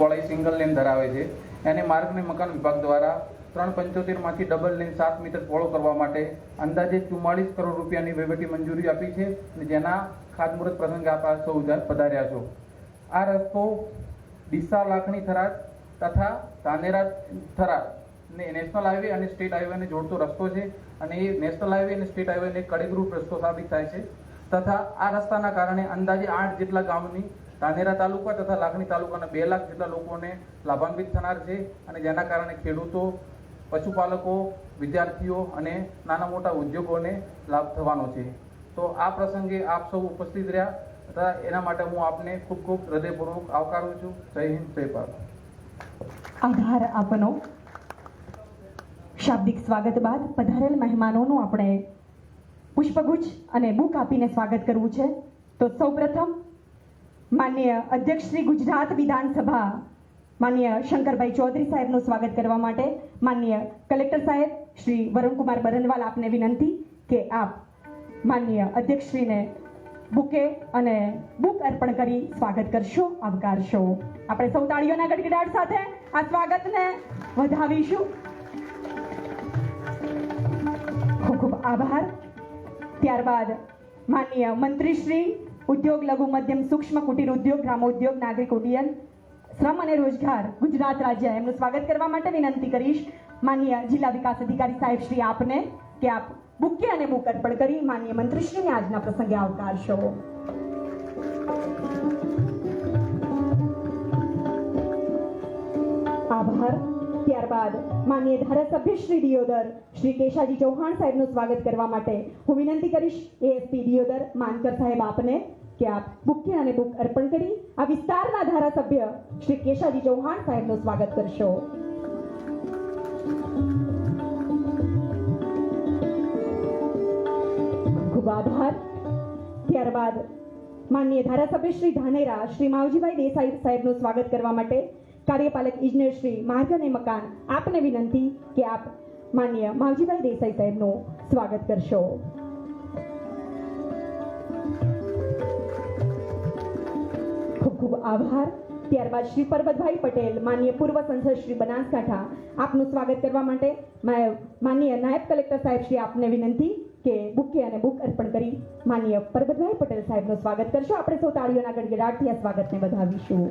પહોળાઈ single lane ધરાવે છે. એને માર્ગ અને મકાન વિભાગ દ્વારા ત્રણ પંચોતેરમાંથી ડબલ લેન સાત મીટર પહોળો કરવા માટે અંદાજે ચુમ્માળીસ કરોડ રૂપિયાની વહીવટી મંજૂરી આપી છે અને જેના ખાતમુહૂર્ત પ્રસંગે આપ સૌ પધાર્યા છો. આ રસ્તો ડીસા લાખણી થરાદ તથા ધાનેરા થરાદ ને નેશનલ હાઈવે અને સ્ટેટ હાઈવેને જોડતો રસ્તો છે અને એ નેશનલ હાઈવે અને સ્ટેટ હાઈવેને કડીગરૂપ રસ્તો સાબિત થાય છે. તથા આ રસ્તાના કારણે અંદાજે આઠ જેટલા ગામની ધાનેરા તાલુકા તથા લાખણી તાલુકાના બે લાખ જેટલા લોકોને લાભાન્વિત થનાર છે અને જેના કારણે ખેડૂતો, પશુપાલકો, વિદ્યાર્થીઓ અને નાના મોટા ઉદ્યોગોને લાભ થવાનો છે. તો આ પ્રસંગે આપ સૌ ઉપસ્થિત રહ્યા તથા એના માટે હું આપને ખૂબ ખૂબ હૃદયપૂર્વક આવકારું છું. જય હિન્દ, જય ભારત. આભાર આપનો. શાબ્દિક સ્વાગત બાદ પધારેલ મહેમાનોનું આપણે પુષ્પગુચ્છ અને બુક આપીને સ્વાગત કરવું છે. તો સૌપ્રથમ માનનીય અધ્યક્ષ શ્રી ગુજરાત વિધાનસભા, માન્ય શંકરભાઈ ચૌધરી સાહેબનું સ્વાગત કરવા માટે માન્ય કલેક્ટર સાહેબ, શ્રી વરુણકુમાર બરનવાલ આપને વિનંતી કે આપ માન્ય અધ્યક્ષશ્રીને બુકે અને બુક અર્પણ કરી સ્વાગત કરશો, આવકારશો. આપણે સૌ તાળીઓના ગડગડાટ સાથે આ સ્વાગતને વધાવીશું. ખૂબ ખૂબ આભાર. ત્યારબાદ માન્ય મંત્રીશ્રી ઉદ્યોગ લઘુ મધ્યમ સૂક્ષ્મ કુટીર ઉદ્યોગ ગ્રામોદ્યોગ નાગરિક ઉડ્ડયન, શ્રમ અને રોજગાર, ગુજરાત રાજ્ય. એમનું સ્વાગત કરવા માટે વિનંતી કરીશ. માનનીય જિલ્લા વિકાસ અધિકારી સાહેબ શ્રી આપને કે આપ બુકે અને બુક અર્પણ કરી માનનીય મંત્રીશ્રીને આજના પ્રસંગે આવકારશો. આભાર. ત્યારબાદ માનનીય ધારાસભ્ય શ્રી દિયોદર, શ્રી કેશાજી ચૌહાણ સાહેબનું સ્વાગત કરવા માટે હું વિનંતી કરીશ. એએસપી દિયોદર, માનકર સાહેબ આપને કે આપ બુકે અને બુક અર્પણ કરી આ વિસ્તારના ધારાસભ્ય શ્રી કેશાજી ચૌહાણ સાહેબનું સ્વાગત કરશો. ખૂબ આભાર. ત્યારબાદ માનનીય ધારાસભ્ય શ્રી ધાનેરા, શ્રી માવજીભાઈ દેસાઈ સાહેબનું સ્વાગત કરવા માટે કાર્યપાલક ઇજનેર શ્રી માર્ગ અને મકાન આપને વિનંતી કે આપ માનનીય માવજીભાઈ દેસાઈ સાહેબનું સ્વાગત કરશો. ખૂબ આભાર. ત્યારબાદ શ્રી પરબતભાઈ પટેલ માન્ય પૂર્વ સંસદ શ્રી બનાસકાંઠા, આપનું સ્વાગત કરવા માટે માન્ય નાયબ કલેક્ટર સાહેબ શ્રી આપને વિનંતી કે બુકે અને બુક અર્પણ કરી માન્ય પરબતભાઈ પટેલ સાહેબનું સ્વાગત કરશો. આપણે સૌ તાળીઓના ગડગડાટથી આ સ્વાગતને વધાવીશું.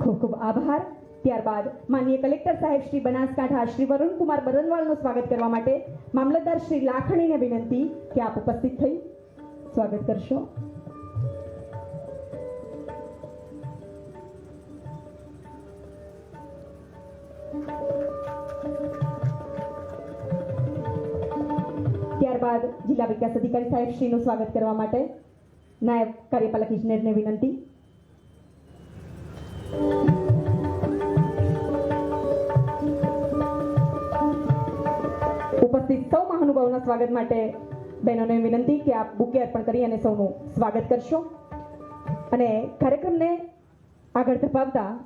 ખૂબ ખૂબ આભાર. ત્યારબાદ માનનીય કલેક્ટર સાહેબ શ્રી બનાસકાંઠા શ્રી વરુણકુમાર બરનવાલનું સ્વાગત કરવા માટે મામલતદાર શ્રી લાખણીને વિનંતી કે આપ ઉપસ્થિત થઈ સ્વાગત કરશો. ત્યારબાદ જિલ્લા વિકાસ અધિકારી સાહેબ શ્રીનું સ્વાગત કરવા માટે નાયબ કાર્યપાલક ઇજનેરને વિનંતી. ઉપસ્થિત સૌ મહાનુભાવોના સ્વાગત માટે બહેનોને વિનંતી કે આપ બુકે અર્પણ કરી અને સૌનું સ્વાગત કરશો. અને કાર્યક્રમને આગળ ધપાવતા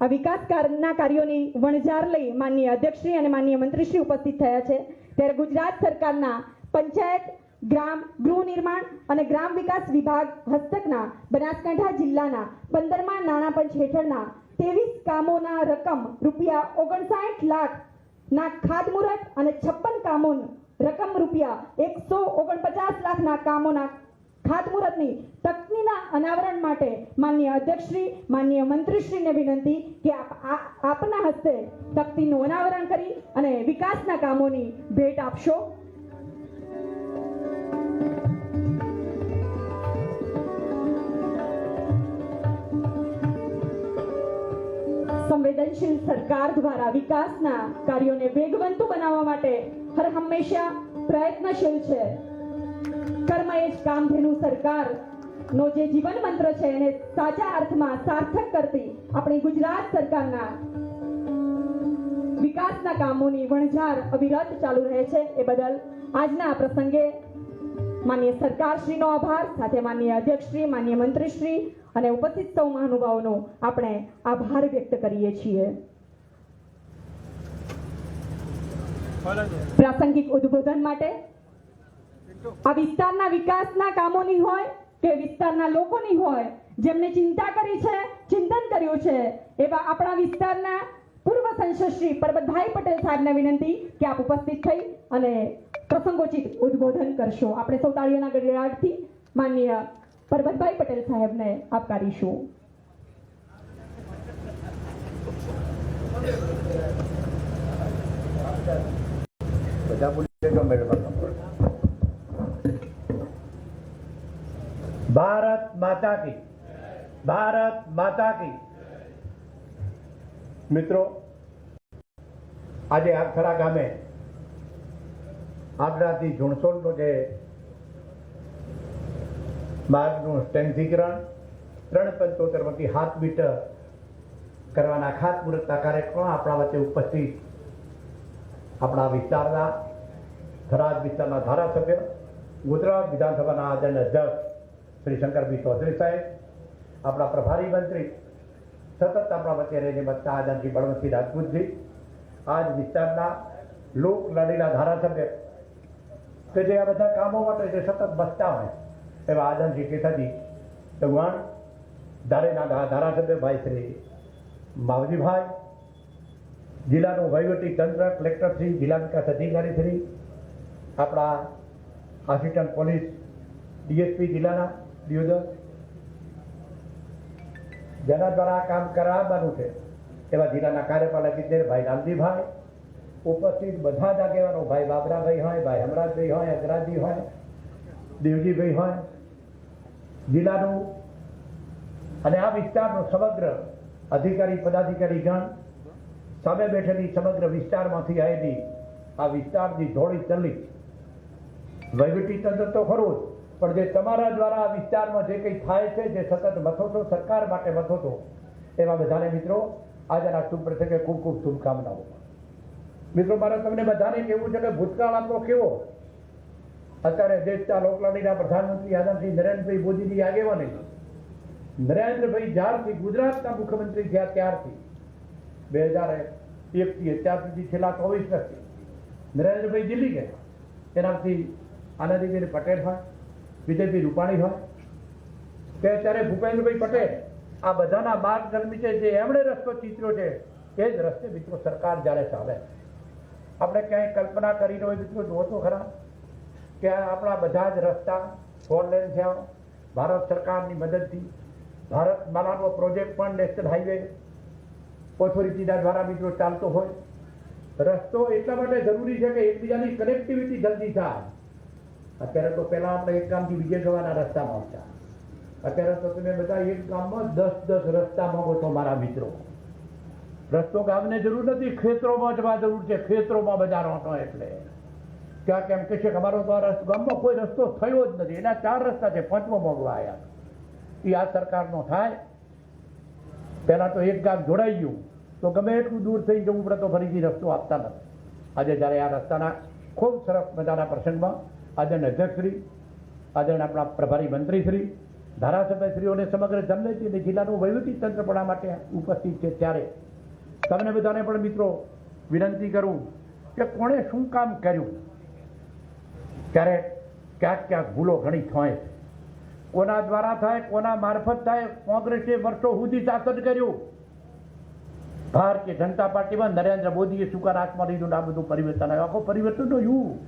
આ વિકાસ કારના કાર્યોની વણઝાર લઈ માનનીય અધ્યક્ષશ્રી અને માનનીય મંત્રીશ્રી ઉપસ્થિત થયા છે. ત્યારે ગુજરાત સરકારના પંચાયત, ગ્રામ ગૃહ નિર્માણ અને ગ્રામ વિકાસ વિભાગ હસ્તકના બનાસકાંઠા જિલ્લાના પંદરમા નાણાં પંચ હેઠળના ત્રેવીસ કામોના રકમ રૂપિયા ઓગણસાઠ લાખ ના ખાતમુહૂર્ત અને છપ્પન કામો રકમ રૂપિયા એકસો ઓગણપચાસ લાખના કામોના ખાતમુહૂર્તની તકનીના અનાવરણ માટે માન્ય અધ્યક્ષશ્રી, માનનીય મંત્રીશ્રીને વિનંતી કે આપ આપના હસ્તે તકતીનું અનાવરણ કરી અને વિકાસના કામોની ભેટ આપશો. સંવેદનશીલ સરકાર દ્વારા વિકાસના કાર્યોને વેગવંતુ બનાવવા માટે હર હંમેશા પ્રયત્નશીલ છે. કર્મ એ જ કામધેનુ સરકાર. નો જે જીવન મંત્ર છે, એને સાચા અર્થમાં સાર્થક કરતી આપણી ગુજરાત સરકારના વિકાસના કામોની વણઝાર અવિરત ચાલુ રહે છે. એ બદલ આજના આ પ્રસંગે માન્ય સરકારશ્રીનો આભાર, સાથે માનનીય અધ્યક્ષશ્રી માનનીય મંત્રીશ્રી અને ઉપસ્થિત સૌ મહાનુભાવોનો આપણે આભાર વ્યક્ત કરીએ છીએ. પ્રાસંગિક ઉદ્બોધન માટે. આ વિસ્તારના વિકાસના કામોની હોય કે વિસ્તારના લોકોની હોય, જેમને ચિંતા કરી છે, ચિંતન કર્યું છે, એવા આપણા વિસ્તારના પૂર્વ સંસદ શ્રી પરબતભાઈ પટેલ સાહેબને વિનંતી કે આપ ઉપસ્થિત થઈ અને પ્રસંગોચિત ઉદ્બોધન કરશો. આપણે સૌ તાળીઓના ગડગડાટથી માનનીય પરબતભાઈ પટેલ સાહેબને આવકારીશું. Thank મેળવવાનો ભારત માતા કી. ભારત માતા કી. મિત્રો, આજે આખરા ગામે આગ્રાથી ઝુણસોલનો જે માર્ગનું સ્ટેન્સીકરણ ત્રણ પંચોતેર વતી હાથ મીટર કરવાના ખાતમુહૂર્તના કાર્યક્રમ આપણા વચ્ચે ઉપસ્થિત આપણા વિસ્તારના થરાદ વિસ્તારના ધારાસભ્ય, ગુજરાત વિધાનસભાના આદરણીય અધ્યક્ષ શ્રી શંકરભાઈ ચૌધરી સાહેબ, આપણા પ્રભારી મંત્રી, સતત આપણા વચ્ચે રહીને બચતા આદરજી બળવંતસિંહ રાજપૂતજી, આજ વિસ્તારના લોક લડીના ધારાસભ્ય, કે જે આ બધા કામો માટે જે સતત બચતા હોય, એવા આદરણજી કેથાજી ચૌહાણ, ધારેના ધારાસભ્ય ભાઈ શ્રી માવજીભાઈ જિલ્લાનું વહીવટી તંત્ર, કલેક્ટર શ્રી જિલ્લા વિકાસ અધિકારી શ્રી, આપણા આસિસ્ટન્ટ પોલીસ, ડીએસપી જિલ્લાના દિયોદર જેના દ્વારા આ કામ કરાવવાનું છે, એવા જિલ્લાના કાર્યપાલક ઇજનેર ભાઈ રામજીભાઈ. ઉપસ્થિત બધા જ આગેવાનો ભાઈ બાબરાભાઈ હોય, ભાઈ હમરાજભાઈ હોય અગરાજી હોય, દેવજીભાઈ હોય. જિલ્લાનું અને આ વિસ્તારનું સમગ્ર અધિકારી, પદાધિકારી ગણ સામે બેઠેલી સમગ્ર વિસ્તારમાંથી આવેલી આ વિસ્તારની ધોળી ચલ્લી વહીવટી તંત્ર તો ખરું જ, પણ જે તમારા દ્વારા આ વિસ્તારમાં જે કંઈ થાય છે, જે સતત મથો છો, સરકાર માટે મથો છો, એવા બધાને મિત્રો, આજના શુભ પ્રસંગે ખૂબ ખૂબ શુભકામનાઓ. મિત્રો, મારે તમને બધાને કહેવું છે કે ભૂતકાળ આપણો કેવો? અત્યારે દેશના લોકલાડીના પ્રધાનમંત્રી આદમસિંહ નરેન્દ્રભાઈ મોદીની આગેવાની નરેન્દ્રભાઈ જ્યારથી ગુજરાતના મુખ્યમંત્રી થયા ત્યારથી. બે હજાર એકથી અત્યાર સુધી છેલ્લા ચોવીસ વર્ષથી. નરેન્દ્રભાઈ દિલ્હી ગયા. એનાથી આનંદીબેન પટેલ હોય બીજેપી રૂપાણી હોય. કે અત્યારે ભૂપેન્દ્રભાઈ પટેલ, આ બધાના માર્ગદર્શન નીચે જે એમણે રસ્તો ચિત્રો છે, એ જ રસ્તે મિત્રો સરકાર જ્યારે ચાલે. આપણે ક્યાંય કલ્પના કરીને હોય, મિત્રો, જુઓ તો ખરા, કે આપણા બધા જ રસ્તા ફોર લેન થયા ભારત સરકારની મદદથી, ભારત માલાનો પ્રોજેક્ટ પણ નેશનલ હાઈવે ઓથોરિટીના દ્વારા મિત્રો ચાલતો હોય. રસ્તો એટલા માટે જરૂરી છે કે એકબીજાની કનેક્ટિવિટી જલ્દી થાય. અત્યારે તો પહેલા આપણે એક ગામથી બીજે જવાના રસ્તામાં આવતા અત્યારે તો તમે બધા એક ગામમાં દસ દસ રસ્તા માંગો છો મારા મિત્રો. રસ્તો ગામને જરૂર નથી, ખેતરોમાં જવા જરૂર છે. ખેતરોમાં બધા હતો એટલે. ક્યાં કેમ કે છે કે અમારો તો આ ગામમાં કોઈ રસ્તો થયો જ નથી. એના ચાર રસ્તા છે. પાંચમો મોગવા આવ્યા એ આ સરકારનો થાય. પહેલા તો એક ગામ જોડાઈ ગયું. તો ગમે એટલું દૂર થઈ જવું પડે તો ફરીથી રસ્તો આપતા નથી. આજે જ્યારે આ રસ્તાના ખૂબ સરસ મજાના પ્રસંગમાં આદરણીય અધ્યક્ષશ્રી આદરણીય આપણા પ્રભારી મંત્રીશ્રી, ધારાસભ્યશ્રીઓને સમગ્ર જમલેતી અને જિલ્લાનું વહીવટી તંત્ર પણ માટે ઉપસ્થિત છે ત્યારે. તમને બધાને પણ મિત્રો વિનંતી કરું કે કોણે શું કામ કર્યું? ત્યારે ક્યાંક ક્યાંક ભૂલો ઘણી થાય છે. કોના દ્વારા થાય, કોના મારફત થાય, કોંગ્રેસે વર્ષો સુધી શાસન કર્યું. ભારતીય જનતા પાર્ટીમાં નરેન્દ્ર મોદીએ સુકાર હાથમાં લીધું આ બધું પરિવર્તન આવ્યું. આખો પરિવર્તનનો યુગ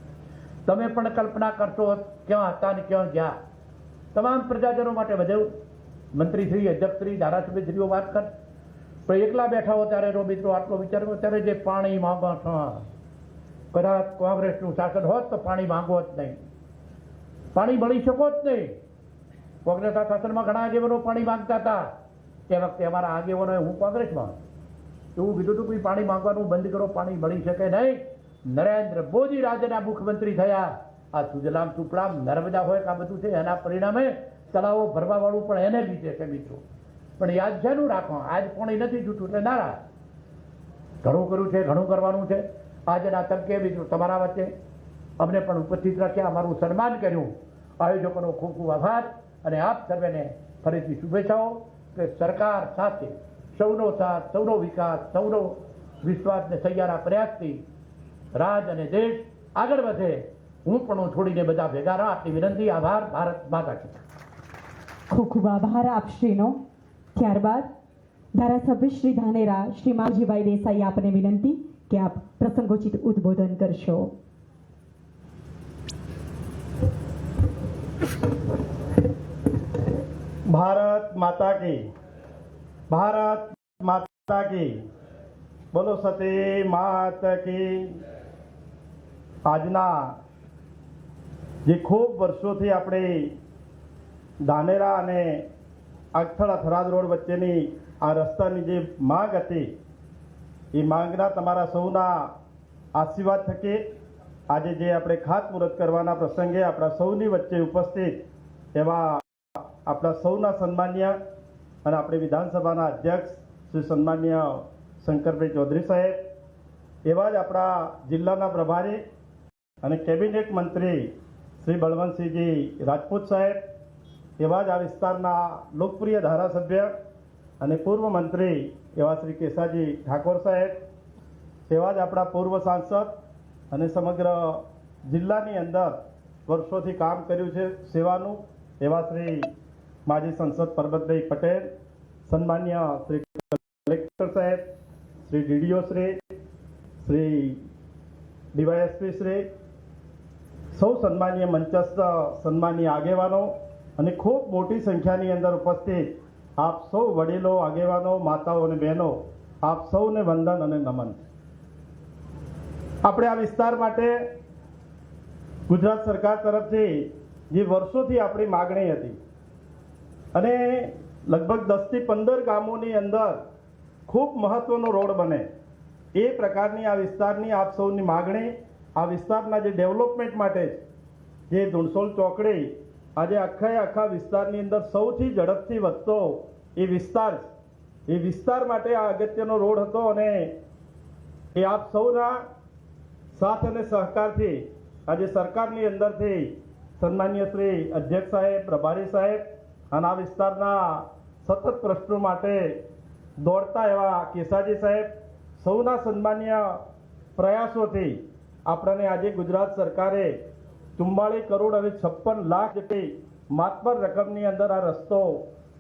તમે પણ કલ્પના કરશો ક્યાં હતા ને ક્યાં ગયા. તમામ પ્રજાજનો માટે બધે મંત્રીશ્રી, અધ્યક્ષશ્રી, ધારાસભ્યશ્રીઓ વાત કર. પણ એકલા બેઠા હો ત્યારે એનો મિત્રો, આટલો વિચાર ત્યારે જે પાણી માંગો છો. કદાચ કોંગ્રેસનું શાસન હોત તો પાણી માંગો જ નહીં. પાણી મળી શકો જ નહીં. કોંગ્રેસના શાસનમાં ઘણા આગેવાનો પાણી માંગતા હતા. તે વખતે અમારા આગેવાનોએ, હું કોંગ્રેસમાં? એવું કીધું હતું કે પાણી માંગવાનું બંધ કરો, પાણી મળી શકે નહીં. નરેન્દ્ર મોદી રાજ્યના મુખ્યમંત્રી થયા. આ સુજલામ સુફલામ નર્મદા હોય કે આ બધું છે, એના પરિણામે તળાવો ભરવાવાળું પણ એને લીધે છે મિત્રો. પણ યાદ શેનું રાખો આજ પાણી નથી જૂઠું, એટલે નારાજ. ઘણું કર્યું છે, ઘણું કરવાનું છે. આજના તબકે મિત્રો, તમારા વચ્ચે અમને પણ ઉપસ્થિત રાખ્યા, અમારું સન્માન કર્યું. આયોજકોનો ખૂબ ખૂબ આભાર. અને આપ સર્વેને ફરીથી શુભેચ્છાઓ કે સરકાર સાથે સૌનો સાથ, સૌનો વિકાસ, સૌનો વિશ્વાસને સૈયારા પ્રયાસથી રાજ અને દેશ આગળ વધે. હું પણ છોડીને બધા ભેગા રહા. આટલી વિનંતી, આભાર. ભારત માતા કી ખૂબ ખૂબ આભાર આપશ્રીનો ત્યારબાદ ધારાસભ્ય શ્રી ધાનેરા શ્રી માવજીભાઈ દેસાઈ આપને વિનંતી કે આપ પ્રસંગોચિત ઉદ્બોધન કરશો. ભારત માતા કી. ભારત માતા કી. બોલો સતી માત કી. આજના જે ખૂબ વર્ષોથી આપણે ધાનેરા અને આગથળા થરાદ રોડ વચ્ચેની આ રસ્તાની જે માંગ હતી, એ માંગના તમારા સૌના આશીર્વાદ થકી આજે જે આપણે ખાતમુહૂર્ત કરવાના પ્રસંગે આપણા સૌની વચ્ચે ઉપસ્થિત એવા આપણા સૌના સન્માન્ય અને આપણે વિધાનસભાના અધ્યક્ષ શ્રી સન્માન્ય શંકરભાઈ ચૌધરી સાહેબ, એવા જ આપણા જિલ્લાના પ્રભારી અને કેબિનેટ મંત્રી શ્રી બળવંતસિંહજી રાજપૂત સાહેબ, એવા જ આ વિસ્તારના લોકપ્રિય ધારાસભ્ય અને પૂર્વ મંત્રી એવા શ્રી કેસાજી ઠાકોર સાહેબ, એવા જ આપણા પૂર્વ સાંસદ અને સમગ્ર જિલ્લાની અંદર વર્ષોથી કામ કર્યું છે સેવાનું, એવા શ્રી માજી સંસદ પરબતભાઈ પટેલ, સન્માન્ય શ્રી કલેક્ટર સાહેબ, શ્રી ડીડીઓ શ્રી શ્રી ડીવાયએસપી શ્રી, સૌ સન્માનીય મંચસ્થ, સન્માનીય આગેવાનો અને ખૂબ મોટી સંખ્યાની અંદર ઉપસ્થિત આપ સૌ વડીલો, આગેવાનો, માતાઓ અને બહેનો, આપ સૌને વંદન અને નમન. આપણે આ વિસ્તાર માટે ગુજરાત સરકાર તરફથી જે વર્ષોથી આપણી માગણી હતી અને લગભગ દસથી પંદર ગામોની અંદર ખૂબ મહત્વનો રોડ બને એ પ્રકારની આ વિસ્તારની આપ સૌની માગણી, આ વિસ્તારના જે ડેવલપમેન્ટ માટે જે ધૂણસોલ ચોકડી, આજે આખા આખા વિસ્તારની અંદર સૌથી ઝડપથી વધતો એ વિસ્તાર. એ વિસ્તાર માટે આ અગત્યનો રોડ હતો અને એ આપ સૌના સાથ અને સહકારથી આજે સરકારની અંદરથી સન્માનીય શ્રી અધ્યક્ષ સાહેબ, પ્રભારી સાહેબ અને આ વિસ્તારના સતત પ્રશ્નો માટે દોડતા એવા કેસાજી સાહેબ, સૌના સન્માન્ય પ્રયાસોથી આપણને આજે ગુજરાત સરકારે ચુમ્માળીસ કરોડ અને છપ્પન લાખ જેટલી માતબર રકમની અંદર આ રસ્તો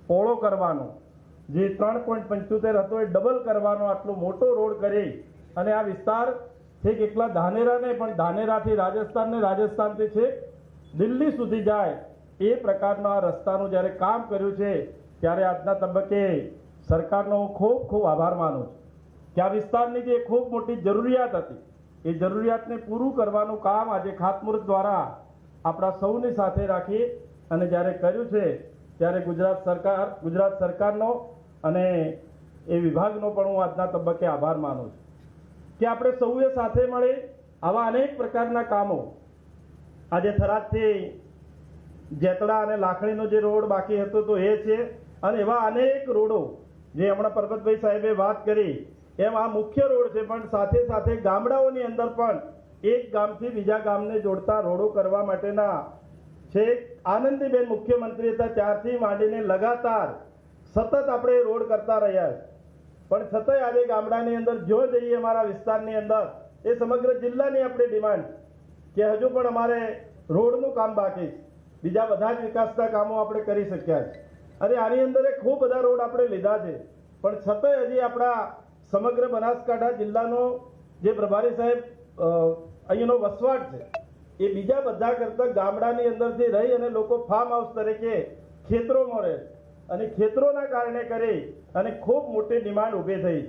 પહોળો કરવાનો, જે ત્રણ પોઈન્ટ પંચોતેર હતો એ ડબલ કરવાનો, આટલો મોટો રોડ કરી અને આ વિસ્તાર છેક એકલા ધાનેરા નહીં પણ ધાનેરાથી રાજસ્થાનને રાજસ્થાનથી છેક દિલ્હી સુધી જાય એ પ્રકારના આ રસ્તાનું જ્યારે કામ કર્યું છે, ત્યારે આજના તબક્કે સરકારનો હું ખૂબ ખૂબ આભાર માનું છું. કે આ વિસ્તારની જે ખૂબ મોટી જરૂરિયાત હતી, એ જરૂરિયાતને પૂરું કરવાનું કામ આજે ખાતમુહૂર્ત દ્વારા આપણા સૌની સાથે રાખી અને જ્યારે કર્યું છે, ત્યારે ગુજરાત સરકાર, ગુજરાત સરકારનો અને એ વિભાગનો પણ હું આજના તબક્કે આભાર માનું છું. કે આપણે સૌએ સાથે મળી આવા અનેક પ્રકારના કામો આજે થરાદથી જેતડા અને લાખણીનો જે રોડ બાકી હતો તો એ છે. અને એવા અનેક રોડો જે હમણાં પરબતભાઈ સાહેબે વાત કરી, એમ આ મુખ્ય રોડ છે, પણ સાથે સાથે ગામડાઓની અંદર પણ એક ગામથી બીજા ગામને જોડતા રોડો કરવા માટેના છે. આનંદીબેન મુખ્યમંત્રી હતા, ત્યારથી માંડીને લગાતાર સતત આપણે રોડ કરતા રહ્યા પણ છતાંય આજે ગામડાની અંદર જો જઈએ અમારા વિસ્તારની અંદર, એ સમગ્ર જિલ્લાની આપણી ડિમાન્ડ કે હજુ પણ અમારે રોડનું કામ બાકી છે. બીજા બધા જ વિકાસના કામો આપણે કરી શક્યા છે. અને આની અંદર ખૂબ બધા રોડ આપણે લીધા છે. પણ છતાંય હજી આપણા સમગ્ર બનાસકાંઠા જિલ્લાનો જે પ્રભારી સાહેબ અહીંનો વસવાટ છે, એ બીજા બધા કરતાં ગામડાની અંદરથી રહી અને લોકો ફાર્મ હાઉસ તરીકે ખેતરોમાં રહે અને ખેતરોના કારણે કરી અને ખૂબ મોટી ડિમાન્ડ ઊભી થઈ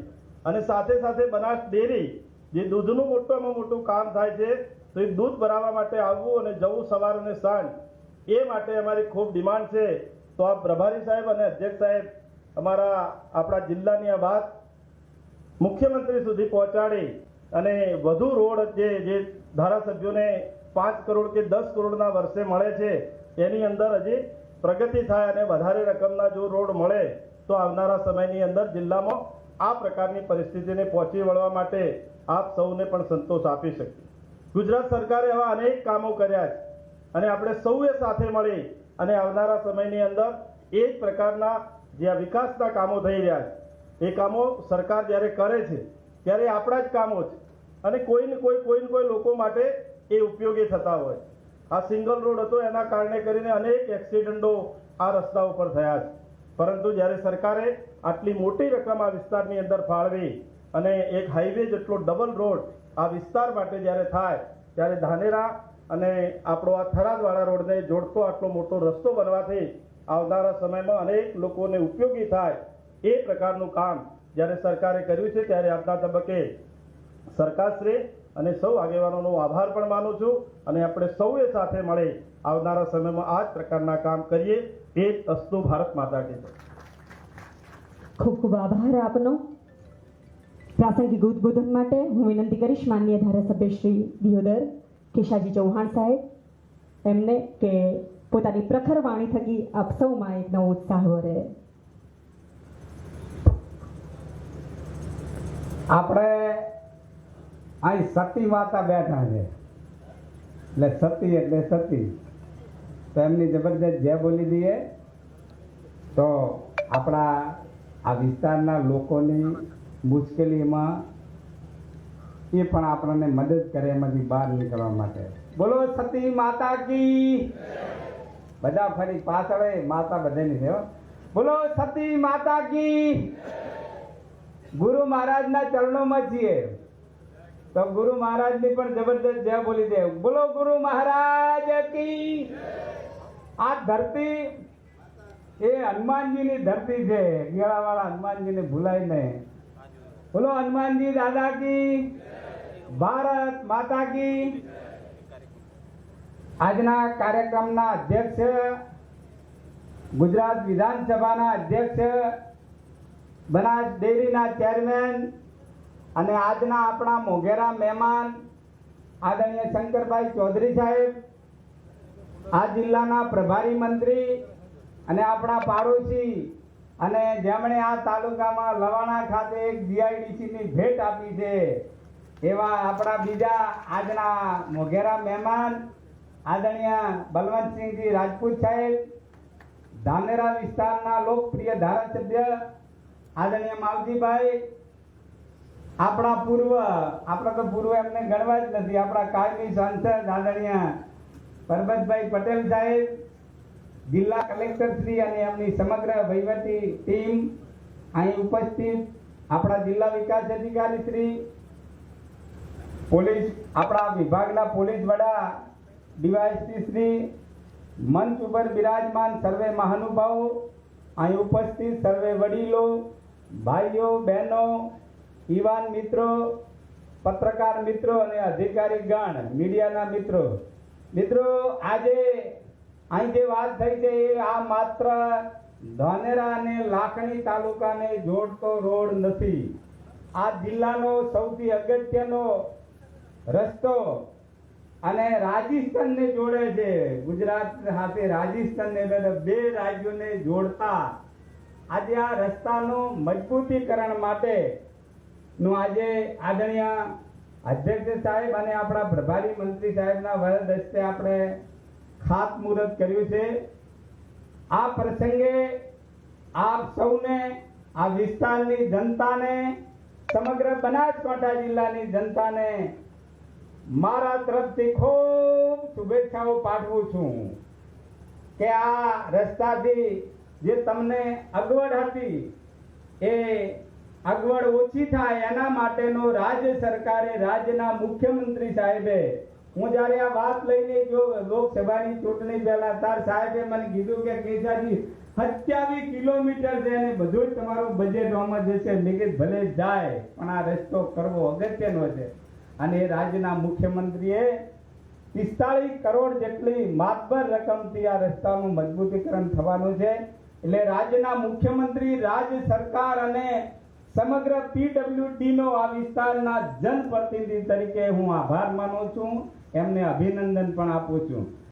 અને સાથે સાથે બનાસ ડેરી, જે દૂધનું મોટામાં મોટું કામ થાય છે, તો એ દૂધ ભરાવવા માટે આવવું અને જવું સવાર અને સાંજ એ માટે અમારી ખૂબ ડિમાન્ડ છે. તો આ પ્રભારી સાહેબ અને અધ્યક્ષ સાહેબ અમારા આપણા જિલ્લાની આ વાત મુખ્યમંત્રી સુધી પહોંચાડી અને વધુ રોડ જે જે ધારાસભ્યોને પાંચ કરોડ કે દસ કરોડના વર્ષે મળે છે, એની અંદર હજી પ્રગતિ થાય અને વધારે રકમના જો રોડ મળે, તો આવનારા સમયની અંદર જિલ્લામાં આ પ્રકારની પરિસ્થિતિને પહોંચી વળવા માટે આપ સૌને પણ સંતોષ આપી શકીએ. ગુજરાત સરકારે આવા અનેક કામો કર્યા છે. અને આપણે સૌએ સાથે મળી અને આવનારા સમયની અંદર એ જ પ્રકારના જે આ વિકાસના કામો થઈ રહ્યા છે, એ કામો સરકાર જ્યારે કરે છે, ત્યારે આપણા જ કામો છે. અને કોઈ ને કોઈ કોઈ ને કોઈ લોકો માટે એ ઉપયોગી થતા હોય. આ સિંગલ રોડ હતો, એના કારણે કરીને અનેક એક્સિડન્ટો આ રસ્તા ઉપર થયા છે. પરંતુ જ્યારે સરકારે આટલી મોટી રકમ આ વિસ્તારની અંદર ફાળવી અને એક હાઈવે જેટલો ડબલ રોડ આ વિસ્તાર માટે જ્યારે થાય, ત્યારે ધાનેરા અને આપણો આ થરાદવાળા રોડને જોડતો આટલો મોટો રસ્તો બનવાથી આવનારા સમયમાં અનેક લોકોને ઉપયોગી થાય એ પ્રકારનું કામ જ્યારે સરકારે કર્યું છે, ત્યારે આજના તબક્કે સરકારશ્રી અને સૌ આગેવાનોનો આભાર પણ માનું છું અને આપણે સૌએ સાથે મળી આવનારા સમયમાં આ જ પ્રકારના કામ કરીએ, એ જ અસ્તુ ભારત માતા કે ખૂબ ખૂબ આભાર આપનો. પ્રાસંગિક ઉદબોધન માટે હું વિનંતી કરીશ માનનીય ધારાસભ્ય શ્રી દિયોદર. કેશાજી ચૌહાણ સાહેબ, એમને કે પોતાની પ્રખર વાણી થકી આપ સૌમાં એક નવો ઉત્સાહ વરે. આપણે અહીં સતી માતા બેઠા છે. એટલે સતી એટલે સતી. તો એમની જબરદસ્ત જે બોલી દઈએ. તો આપણા આ વિસ્તારના લોકોની મુશ્કેલીમાં એ પણ આપણને મદદ કરે એમાંથી બહાર નીકળવા માટે. બોલો સતી માતા કી બધા ફરી પાછળ માતા બધાની છે બોલો સતી માતા કી ગુરુ મહારાજના ચરણોમાં છીએ. તો ગુરુ મહારાજની પણ જબરદસ્ત જય બોલી દે. બોલો ગુરુ મહારાજ કી. આ ધરતી એ હનુમાનજીની ધરતી છે. ગેળાવાળા હનુમાનજીને ભૂલાય નહીં. બોલો હનુમાનજી દાદા કી ભારત માતા કી આજના કાર્યક્રમના અધ્યક્ષ ગુજરાત વિધાનસભાના અધ્યક્ષ બનાસ ડેરીના ચેરમેન અને આજના આપણા મોઘેરા મહેમાન આદરણીય શંકરભાઈ ચૌધરી સાહેબ, આ જિલ્લાના પ્રભારી મંત્રી અને આપણા પાડોશી અને જેમણે આ તાલુકામાં લવાણા ખાતે એક જીઆઈડીસીની ભેટ આપી છે. એવા આપણા બીજા આજના મોઘેરા મહેમાન, આદરણીય બલવંતસિંહજી રાજપૂત સાહેબ, ધાનેરા વિસ્તારના લોકપ્રિય ધારાસભ્ય, આદરણીય માવજીભાઈ. આપણા પૂર્વ, આપણા તો પૂર્વ એમને ગણવા જ નથી, આપણા કાયમી સાંસદ આદરણીય પરબતભાઈ પટેલ સાહેબ, જિલ્લા કલેક્ટર શ્રી અને એમની સમગ્ર વહીવટી ટીમ અહીં ઉપસ્થિત, આપણા જિલ્લા વિકાસ અધિકારી શ્રી પોલીસ, આપણા વિભાગના પોલીસ વડા ડીવાયસી શ્રી મંચ ઉપર બિરાજમાન સર્વે મહાનુભાવો, અહીં ઉપસ્થિત સર્વે વડીલો, ભાઈઓ, બહેનો, યુવાન મિત્રો, પત્રકાર મિત્રો અને અધિકારી ગણ, મીડિયાના મિત્રો. મિત્રો, આજે અહીં જે વાત થઈ છે એ આ માત્ર ધાનેરા અને લાખણી તાલુકાને જોડતો રોડ નથી. આ જિલ્લાનો સૌથી અગત્યનો રસ્તો અને રાજસ્થાનને જોડે છે. ગુજરાત સાથે રાજસ્થાનને એટલે બે રાજ્યોને જોડતા. આજે આ રસ્તાનું મજબૂતીકરણ માટે નું આજે આદરણીય અધ્યક્ષ સાહેબ અને આપણા પ્રભારી મંત્રી સાહેબના વરદ હસ્તે આપણે ખાતમુહૂર્ત કર્યું છે. આ પ્રસંગે આપ સૌને, આ વિસ્તારની જનતાને, સમગ્ર બનાસકાંઠા જિલ્લાની જનતાને મારા તરફથી ખૂબ શુભેચ્છાઓ પાઠવું છું કે આ રસ્તાથી જે તમને અગવડ હતી એ અગવડ ઓછી થાય એના માટેનો રાજ્ય સરકારે રાજ્યના મુખ્યમંત્રી સાહેબે, હું જ્યારે આ વાત લઈને જો લોકસભાની ચૂંટણી પહેલા તાર સાહેબે મને કીધું કે કેસાજી, સત્યાવીસ કિલોમીટર છે અને બધું જ તમારું બજેટ આમાં જશે. મેં ભલે જાય, પણ આ રસ્તો કરવો અગત્યનો છે. અને રાજ્યના મુખ્યમંત્રીએ પિસ્તાળીસ કરોડ જેટલી માતબર રકમથી આ રસ્તાનું મજબૂતીકરણ થવાનું છે. એટલે રાજ્યના મુખ્યમંત્રી, રાજ્ય સરકાર અને સમગ્ર પીડબ્લ્યુડી નો આ વિસ્તારના જનપ્રતિનિધિ તરીકે હું આભાર માનું છું. એમને અભિનંદન પણ આપું છું.